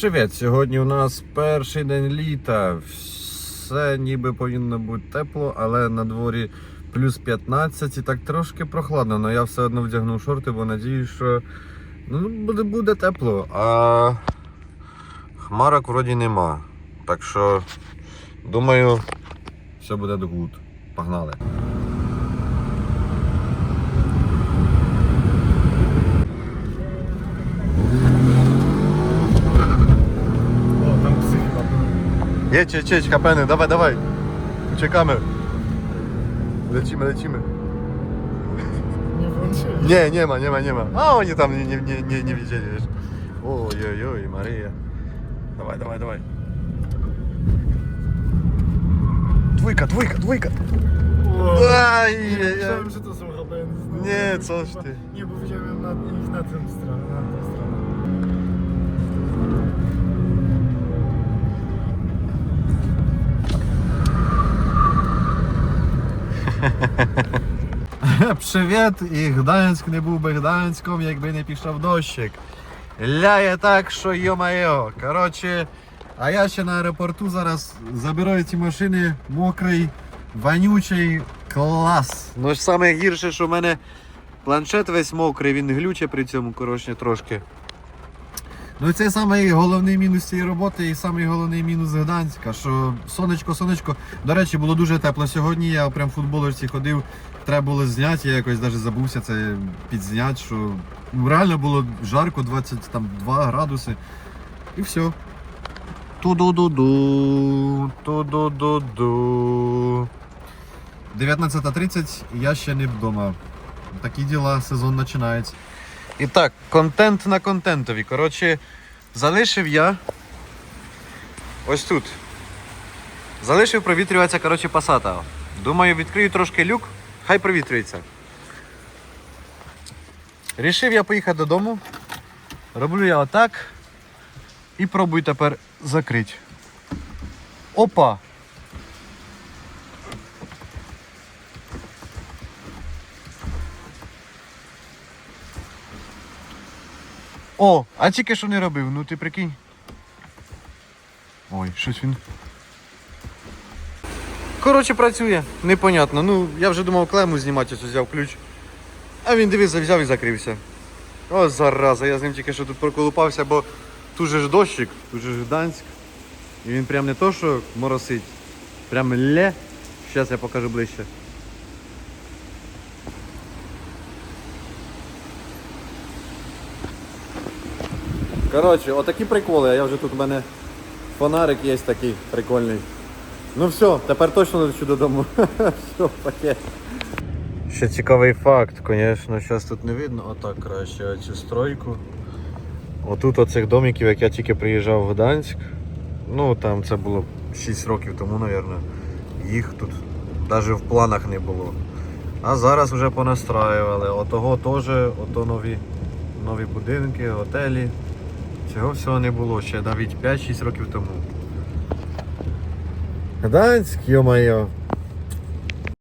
Привіт! Сьогодні у нас перший день літа. Все ніби повинно бути тепло, але на дворі плюс 15 і так трошки прохладно. Але я все одно вдягнув шорти, бо надіюсь, що ну, буде, буде тепло. А хмарок вроді нема. Так що думаю, все буде гуд. Погнали. Jedź, jedź, jedź, kapeny, dawaj, dawaj. Uciekamy. Lecimy, lecimy. Nie włączyłeś. Nie, nie ma, nie ma, nie ma. A oni tam nie, nie, nie, nie, nie widzieli, wiesz. Oj, oj, Maryja. Dawaj, dawaj, dawaj. Dwójka, dwójka, dwójka. Aj, myślałem, że to są HBN. Nie, coś ty. Nie, bo widziałem na, ich na tę stronę, na tę stronę. Привіт, і Гданськ не був би Гданськом, якби не пішов дощик. Ляє так, що йо-майо. Коротше, а я ще на аеропорту зараз забираю ці машини мокрий, вонючий клас. Ну саме гірше, що в мене планшет весь мокрий, він глюче при цьому коротше трошки. Ну це самий головний мінус цієї роботи і самий головний мінус Гданська, що сонечко, сонечко. До речі, було дуже тепло сьогодні. Я прям в футболочці ходив, треба було зняти, я якось навіть забувся це підзняти, що ну, реально було жарко, 22 градуси. І все. Ту-ду-ду-ду, ту-ду-ду-ду. 19.30, я ще не вдома. Такі діла, сезон починається. І так, контент на контентові. Коротше, залишив я ось тут. Залишив провітрюватися, коротше, пасата. Думаю, відкрию трошки люк, хай провітрюється. Рішив я поїхати додому. Роблю я отак. І пробую тепер закрити. Опа! О, а тільки що не робив, ну ти прикинь. Ой, щось він. Коротше, працює, непонятно. Ну, я вже думав клему знімати, ось взяв ключ. А він дивився, взяв і закрився. О, зараза, я з ним тільки що тут проколупався, бо тут же ж дощик, тут же ж Гданськ. І він прям не то, що моросить, прям лє. Зараз я покажу ближче. Коротше, отакі приколи. а Я вже тут у мене фонарик є такий прикольний. Ну все, тепер точно лечу додому. Все, пакет. Ще цікавий факт, звісно, зараз тут не видно, отак краще цю стройку. Отут оцих домиків, як я тільки приїжджав в Гданськ. Ну там це було 6 років тому, мабуть. Їх тут навіть в планах не було. А зараз вже понастраювали. Отого теж, ото нові, нові будинки, готелі. Цього всього не було ще навіть 5-6 років тому. Гданськ, йо-моє.